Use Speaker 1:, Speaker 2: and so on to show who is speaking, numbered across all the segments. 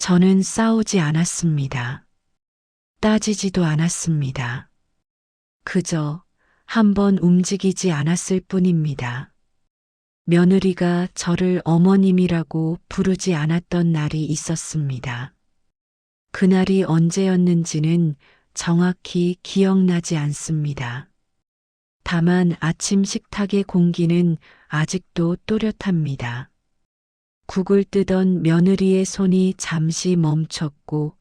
Speaker 1: 저는 싸우지 않았습니다. 따지지도 않았습니다. 그저 한번 움직이지 않았을 뿐입니다. 며느리가 저를 어머님이라고 부르지 않았던 날이 있었습니다. 그날이 언제였는지는 정확히 기억나지 않습니다. 다만 아침 식탁의 공기는 아직도 또렷합니다. 국을 뜨던 며느리의 손이 잠시 멈췄고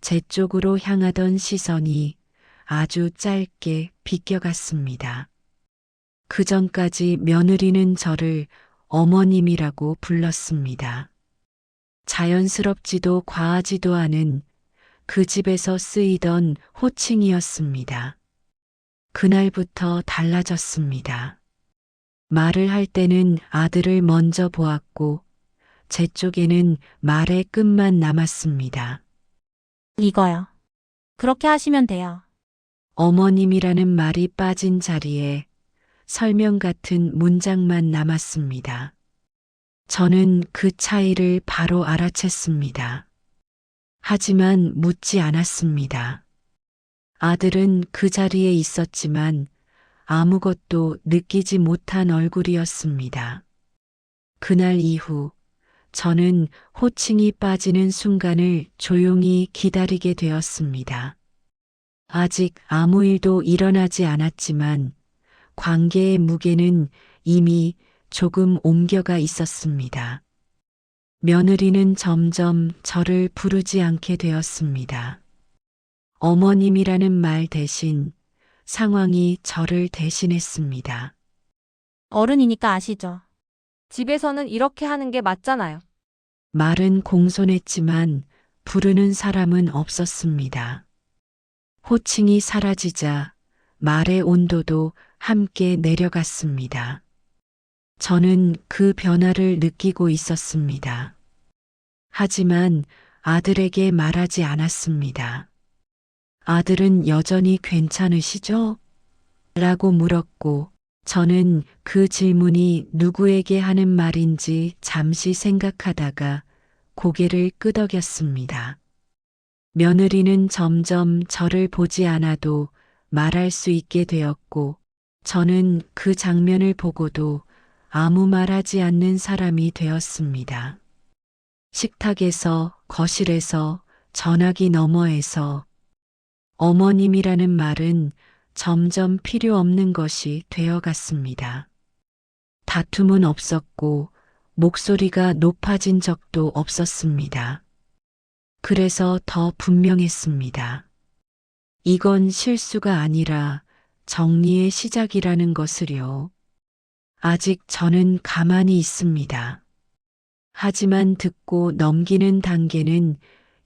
Speaker 1: 제 쪽으로 향하던 시선이 아주 짧게 비껴갔습니다. 그 전까지 며느리는 저를 어머님이라고 불렀습니다. 자연스럽지도 과하지도 않은 그 집에서 쓰이던 호칭이었습니다. 그날부터 달라졌습니다. 말을 할 때는 아들을 먼저 보았고 제 쪽에는 말의 끝만 남았습니다.
Speaker 2: 이거요. 그렇게 하시면 돼요.
Speaker 1: 어머님이라는 말이 빠진 자리에 설명 같은 문장만 남았습니다. 저는 그 차이를 바로 알아챘습니다. 하지만 묻지 않았습니다. 아들은 그 자리에 있었지만 아무것도 느끼지 못한 얼굴이었습니다. 그날 이후 저는 호칭이 빠지는 순간을 조용히 기다리게 되었습니다. 아직 아무 일도 일어나지 않았지만 관계의 무게는 이미 조금 옮겨가 있었습니다. 며느리는 점점 저를 부르지 않게 되었습니다. 어머님이라는 말 대신 상황이 저를 대신했습니다.
Speaker 2: 어른이니까 아시죠?
Speaker 3: 집에서는 이렇게 하는 게 맞잖아요.
Speaker 1: 말은 공손했지만 부르는 사람은 없었습니다. 호칭이 사라지자 말의 온도도 함께 내려갔습니다. 저는 그 변화를 느끼고 있었습니다. 하지만 아들에게 말하지 않았습니다. 아들은 여전히 괜찮으시죠? 라고 물었고 저는 그 질문이 누구에게 하는 말인지 잠시 생각하다가 고개를 끄덕였습니다. 며느리는 점점 저를 보지 않아도 말할 수 있게 되었고 저는 그 장면을 보고도 아무 말하지 않는 사람이 되었습니다. 식탁에서, 거실에서, 전화기 너머에서 어머님이라는 말은 점점 필요 없는 것이 되어 갔습니다. 다툼은 없었고 목소리가 높아진 적도 없었습니다. 그래서 더 분명했습니다. 이건 실수가 아니라 정리의 시작이라는 것을요. 아직 저는 가만히 있습니다. 하지만 듣고 넘기는 단계는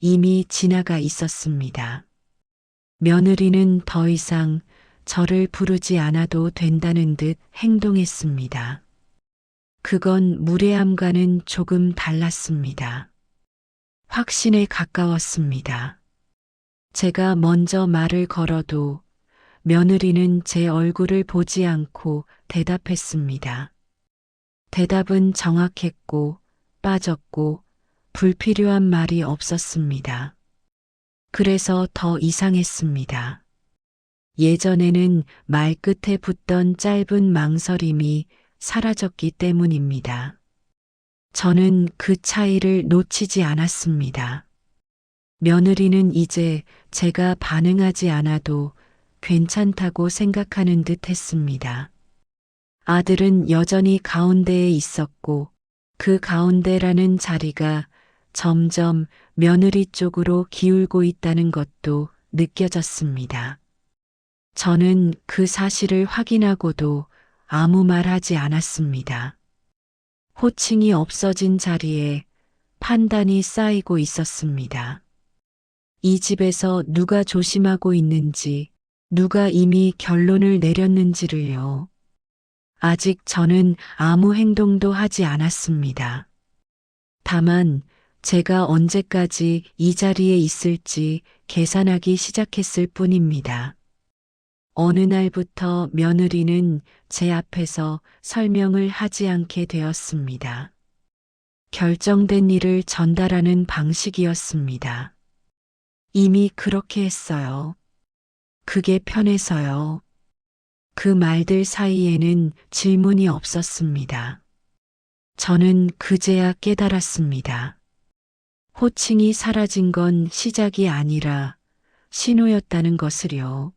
Speaker 1: 이미 지나가 있었습니다. 며느리는 더 이상 저를 부르지 않아도 된다는 듯 행동했습니다. 그건 무례함과는 조금 달랐습니다. 확신에 가까웠습니다. 제가 먼저 말을 걸어도 며느리는 제 얼굴을 보지 않고 대답했습니다. 대답은 정확했고 빠졌고 불필요한 말이 없었습니다. 그래서 더 이상했습니다. 예전에는 말끝에 붙던 짧은 망설임이 사라졌기 때문입니다. 저는 그 차이를 놓치지 않았습니다. 며느리는 이제 제가 반응하지 않아도 괜찮다고 생각하는 듯 했습니다. 아들은 여전히 가운데에 있었고 그 가운데라는 자리가 점점 며느리 쪽으로 기울고 있다는 것도 느껴졌습니다. 저는 그 사실을 확인하고도 아무 말 하지 않았습니다. 호칭이 없어진 자리에 판단이 쌓이고 있었습니다. 이 집에서 누가 조심하고 있는지, 누가 이미 결론을 내렸는지를요. 아직 저는 아무 행동도 하지 않았습니다. 다만 제가 언제까지 이 자리에 있을지 계산하기 시작했을 뿐입니다. 어느 날부터 며느리는 제 앞에서 설명을 하지 않게 되었습니다. 결정된 일을 전달하는 방식이었습니다. 이미 그렇게 했어요. 그게 편해서요. 그 말들 사이에는 질문이 없었습니다. 저는 그제야 깨달았습니다. 호칭이 사라진 건 시작이 아니라 신호였다는 것을요.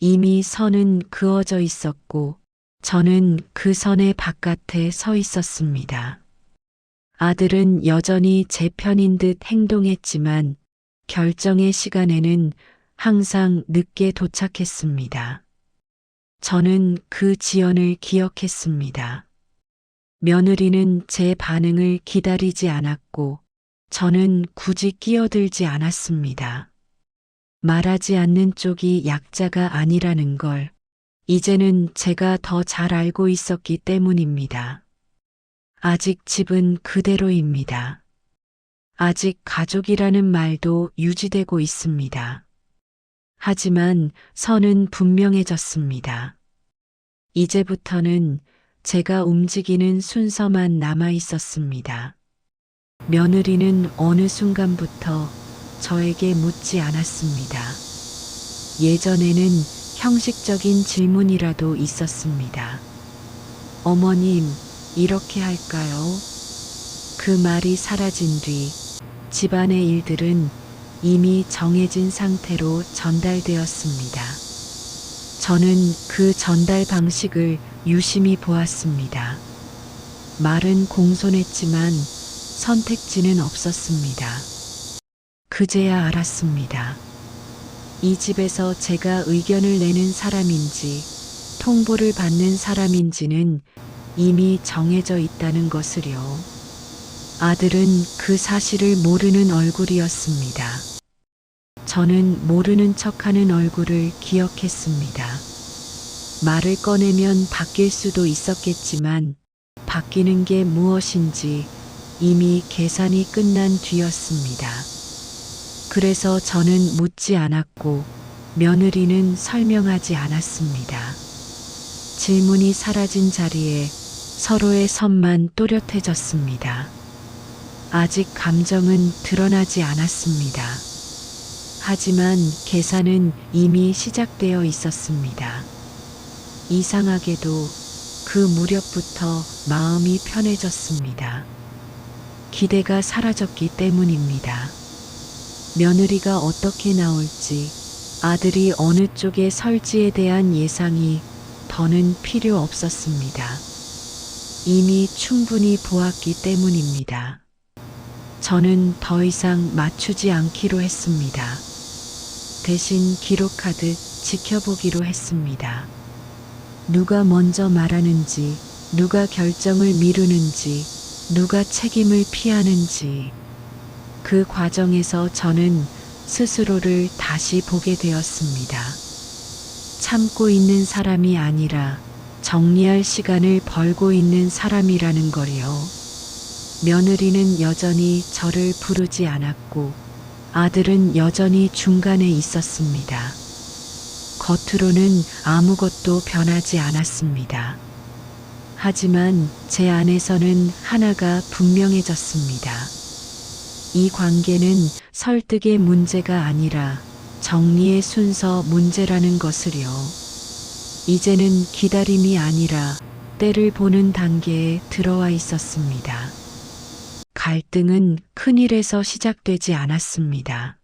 Speaker 1: 이미 선은 그어져 있었고 저는 그 선의 바깥에 서 있었습니다. 아들은 여전히 제 편인 듯 행동했지만 결정의 시간에는 항상 늦게 도착했습니다. 저는 그 지연을 기억했습니다. 며느리는 제 반응을 기다리지 않았고 저는 굳이 끼어들지 않았습니다. 말하지 않는 쪽이 약자가 아니라는 걸 이제는 제가 더 잘 알고 있었기 때문입니다. 아직 집은 그대로입니다. 아직 가족이라는 말도 유지되고 있습니다. 하지만 선은 분명해졌습니다. 이제부터는 제가 움직이는 순서만 남아 있었습니다. 며느리는 어느 순간부터 저에게 묻지 않았습니다. 예전에는 형식적인 질문이라도 있었습니다. 어머님, 이렇게 할까요? 그 말이 사라진 뒤 집안의 일들은 이미 정해진 상태로 전달되었습니다. 저는 그 전달 방식을 유심히 보았습니다. 말은 공손했지만 선택지는 없었습니다. 그제야 알았습니다. 이 집에서 제가 의견을 내는 사람인지 통보를 받는 사람인지는 이미 정해져 있다는 것을요. 아들은 그 사실을 모르는 얼굴이었습니다. 저는 모르는 척하는 얼굴을 기억했습니다. 말을 꺼내면 바뀔 수도 있었겠지만 바뀌는 게 무엇인지 이미 계산이 끝난 뒤였습니다. 그래서 저는 묻지 않았고 며느리는 설명하지 않았습니다. 질문이 사라진 자리에 서로의 선만 또렷해졌습니다. 아직 감정은 드러나지 않았습니다. 하지만 계산은 이미 시작되어 있었습니다. 이상하게도 그 무렵부터 마음이 편해졌습니다. 기대가 사라졌기 때문입니다. 며느리가 어떻게 나올지, 아들이 어느 쪽에 설지에 대한 예상이 더는 필요 없었습니다. 이미 충분히 보았기 때문입니다. 저는 더 이상 맞추지 않기로 했습니다. 대신 기록하듯 지켜보기로 했습니다. 누가 먼저 말하는지, 누가 결정을 미루는지, 누가 책임을 피하는지. 그 과정에서 저는 스스로를 다시 보게 되었습니다. 참고 있는 사람이 아니라 정리할 시간을 벌고 있는 사람이라는 거요. 며느리는 여전히 저를 부르지 않았고 아들은 여전히 중간에 있었습니다. 겉으로는 아무것도 변하지 않았습니다. 하지만 제 안에서는 하나가 분명해졌습니다. 이 관계는 설득의 문제가 아니라 정리의 순서 문제라는 것을요. 이제는 기다림이 아니라 때를 보는 단계에 들어와 있었습니다. 갈등은 큰 일에서 시작되지 않았습니다.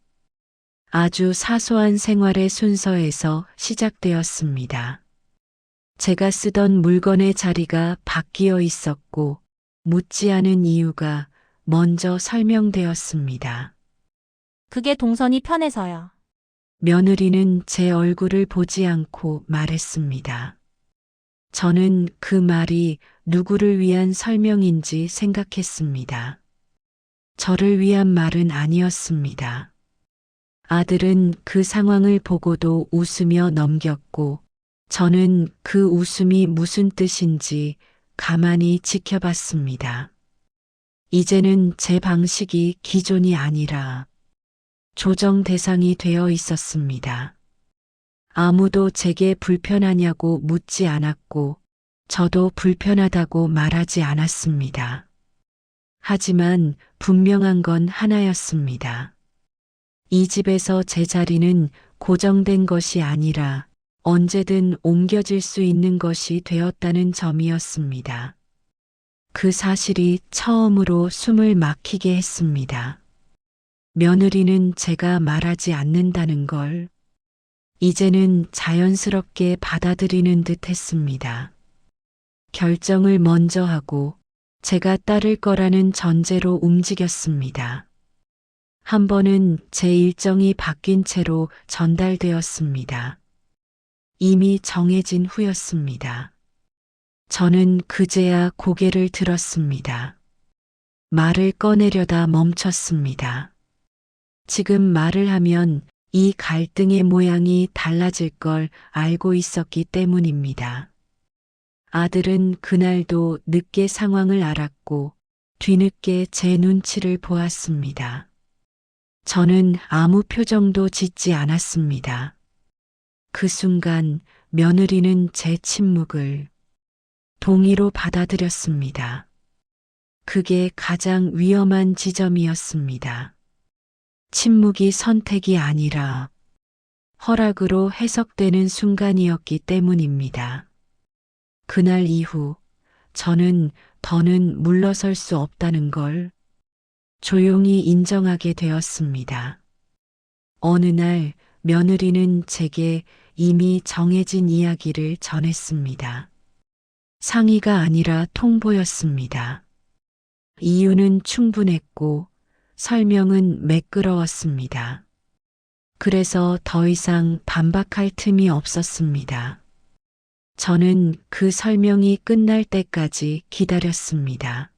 Speaker 1: 아주 사소한 생활의 순서에서 시작되었습니다. 제가 쓰던 물건의 자리가 바뀌어 있었고 묻지 않은 이유가 먼저 설명되었습니다.
Speaker 2: 그게 동선이 편해서요.
Speaker 1: 며느리는 제 얼굴을 보지 않고 말했습니다. 저는 그 말이 누구를 위한 설명인지 생각했습니다. 저를 위한 말은 아니었습니다. 아들은 그 상황을 보고도 웃으며 넘겼고 저는 그 웃음이 무슨 뜻인지 가만히 지켜봤습니다. 이제는 제 방식이 기존이 아니라 조정 대상이 되어 있었습니다. 아무도 제게 불편하냐고 묻지 않았고 저도 불편하다고 말하지 않았습니다. 하지만 분명한 건 하나였습니다. 이 집에서 제 자리는 고정된 것이 아니라 언제든 옮겨질 수 있는 것이 되었다는 점이었습니다. 그 사실이 처음으로 숨을 막히게 했습니다. 며느리는 제가 말하지 않는다는 걸 이제는 자연스럽게 받아들이는 듯 했습니다. 결정을 먼저 하고 제가 따를 거라는 전제로 움직였습니다. 한 번은 제 일정이 바뀐 채로 전달되었습니다. 이미 정해진 후였습니다. 저는 그제야 고개를 들었습니다. 말을 꺼내려다 멈췄습니다. 지금 말을 하면 이 갈등의 모양이 달라질 걸 알고 있었기 때문입니다. 아들은 그날도 늦게 상황을 알았고 뒤늦게 제 눈치를 보았습니다. 저는 아무 표정도 짓지 않았습니다. 그 순간 며느리는 제 침묵을 동의로 받아들였습니다. 그게 가장 위험한 지점이었습니다. 침묵이 선택이 아니라 허락으로 해석되는 순간이었기 때문입니다. 그날 이후 저는 더는 물러설 수 없다는 걸 조용히 인정하게 되었습니다. 어느 날 며느리는 제게 이미 정해진 이야기를 전했습니다. 상의가 아니라 통보였습니다. 이유는 충분했고 설명은 매끄러웠습니다. 그래서 더 이상 반박할 틈이 없었습니다. 저는 그 설명이 끝날 때까지 기다렸습니다.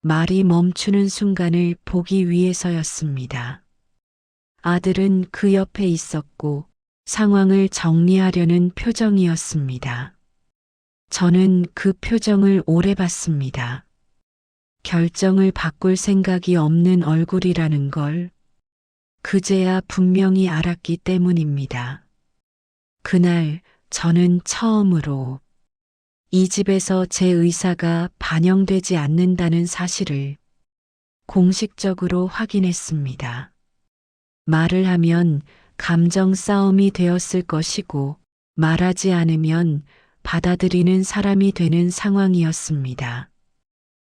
Speaker 1: 말이 멈추는 순간을 보기 위해서였습니다. 아들은 그 옆에 있었고 상황을 정리하려는 표정이었습니다. 저는 그 표정을 오래 봤습니다. 결정을 바꿀 생각이 없는 얼굴이라는 걸 그제야 분명히 알았기 때문입니다. 그날 저는 처음으로 이 집에서 제 의사가 반영되지 않는다는 사실을 공식적으로 확인했습니다. 말을 하면 감정 싸움이 되었을 것이고 말하지 않으면 받아들이는 사람이 되는 상황이었습니다.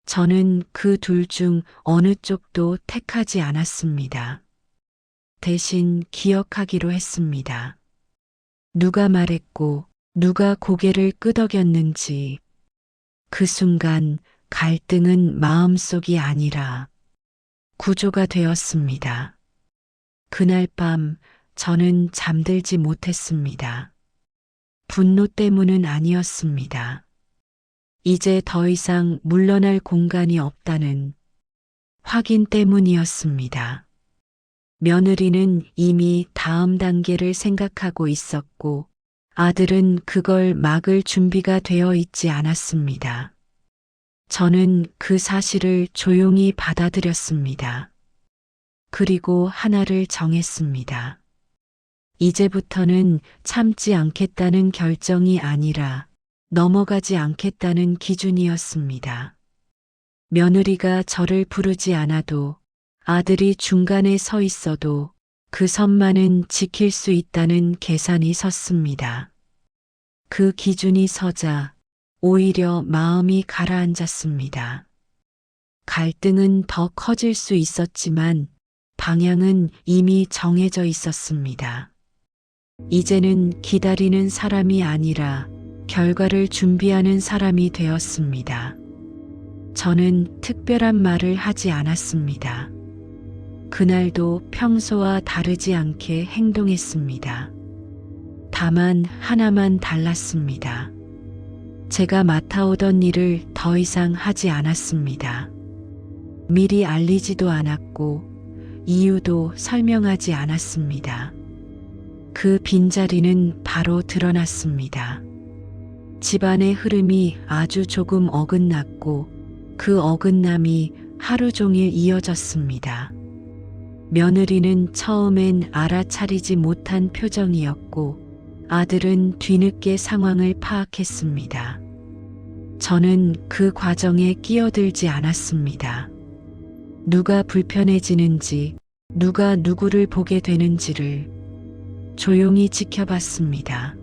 Speaker 1: 저는 그 둘 중 어느 쪽도 택하지 않았습니다. 대신 기억하기로 했습니다. 누가 말했고 누가 고개를 끄덕였는지 그 순간 갈등은 마음속이 아니라 구조가 되었습니다. 그날 밤 저는 잠들지 못했습니다. 분노 때문은 아니었습니다. 이제 더 이상 물러날 공간이 없다는 확인 때문이었습니다. 며느리는 이미 다음 단계를 생각하고 있었고 아들은 그걸 막을 준비가 되어 있지 않았습니다. 저는 그 사실을 조용히 받아들였습니다. 그리고 하나를 정했습니다. 이제부터는 참지 않겠다는 결정이 아니라 넘어가지 않겠다는 기준이었습니다. 며느리가 저를 부르지 않아도 아들이 중간에 서 있어도 그 선만은 지킬 수 있다는 계산이 섰습니다. 그 기준이 서자 오히려 마음이 가라앉았습니다. 갈등은 더 커질 수 있었지만 방향은 이미 정해져 있었습니다. 이제는 기다리는 사람이 아니라 결과를 준비하는 사람이 되었습니다. 저는 특별한 말을 하지 않았습니다. 그날도 평소와 다르지 않게 행동했습니다. 다만 하나만 달랐습니다. 제가 맡아오던 일을 더 이상 하지 않았습니다. 미리 알리지도 않았고 이유도 설명하지 않았습니다. 그 빈자리는 바로 드러났습니다. 집안의 흐름이 아주 조금 어긋났고 그 어긋남이 하루 종일 이어졌습니다. 며느리는 처음엔 알아차리지 못한 표정이었고 아들은 뒤늦게 상황을 파악했습니다. 저는 그 과정에 끼어들지 않았습니다. 누가 불편해지는지, 누가 누구를 보게 되는지를 조용히 지켜봤습니다.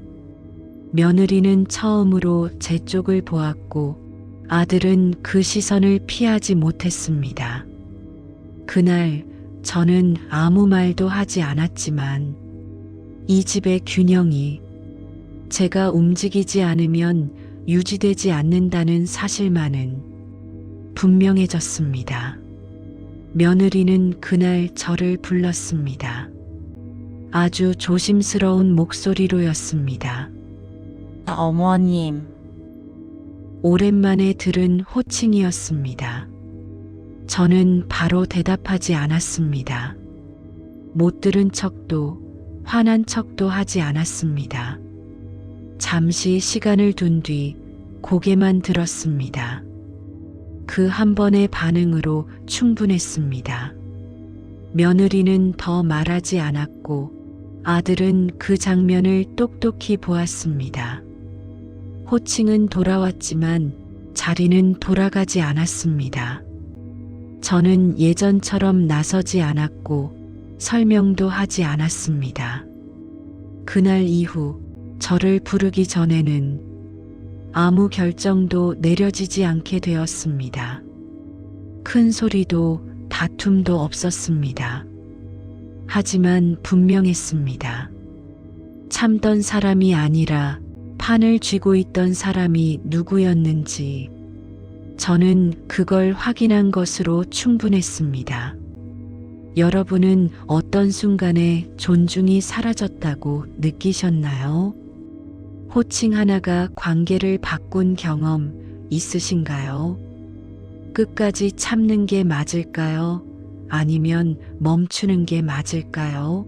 Speaker 1: 며느리는 처음으로 제 쪽을 보았고 아들은 그 시선을 피하지 못했습니다. 그날 저는 아무 말도 하지 않았지만 이 집의 균형이 제가 움직이지 않으면 유지되지 않는다는 사실만은 분명해졌습니다. 며느리는 그날 저를 불렀습니다. 아주 조심스러운 목소리로였습니다.
Speaker 2: 어머님,
Speaker 1: 오랜만에 들은 호칭이었습니다. 저는 바로 대답하지 않았습니다. 못 들은 척도 화난 척도 하지 않았습니다. 잠시 시간을 둔 뒤 고개만 들었습니다. 그 한 번의 반응으로 충분했습니다. 며느리는 더 말하지 않았고 아들은 그 장면을 똑똑히 보았습니다. 호칭은 돌아왔지만 자리는 돌아가지 않았습니다. 저는 예전처럼 나서지 않았고 설명도 하지 않았습니다. 그날 이후 저를 부르기 전에는 아무 결정도 내려지지 않게 되었습니다. 큰 소리도 다툼도 없었습니다. 하지만 분명했습니다. 참던 사람이 아니라 판을 쥐고 있던 사람이 누구였는지 저는 그걸 확인한 것으로 충분했습니다. 여러분은 어떤 순간에 존중이 사라졌다고 느끼셨나요? 호칭 하나가 관계를 바꾼 경험 있으신가요? 끝까지 참는 게 맞을까요? 아니면 멈추는 게 맞을까요?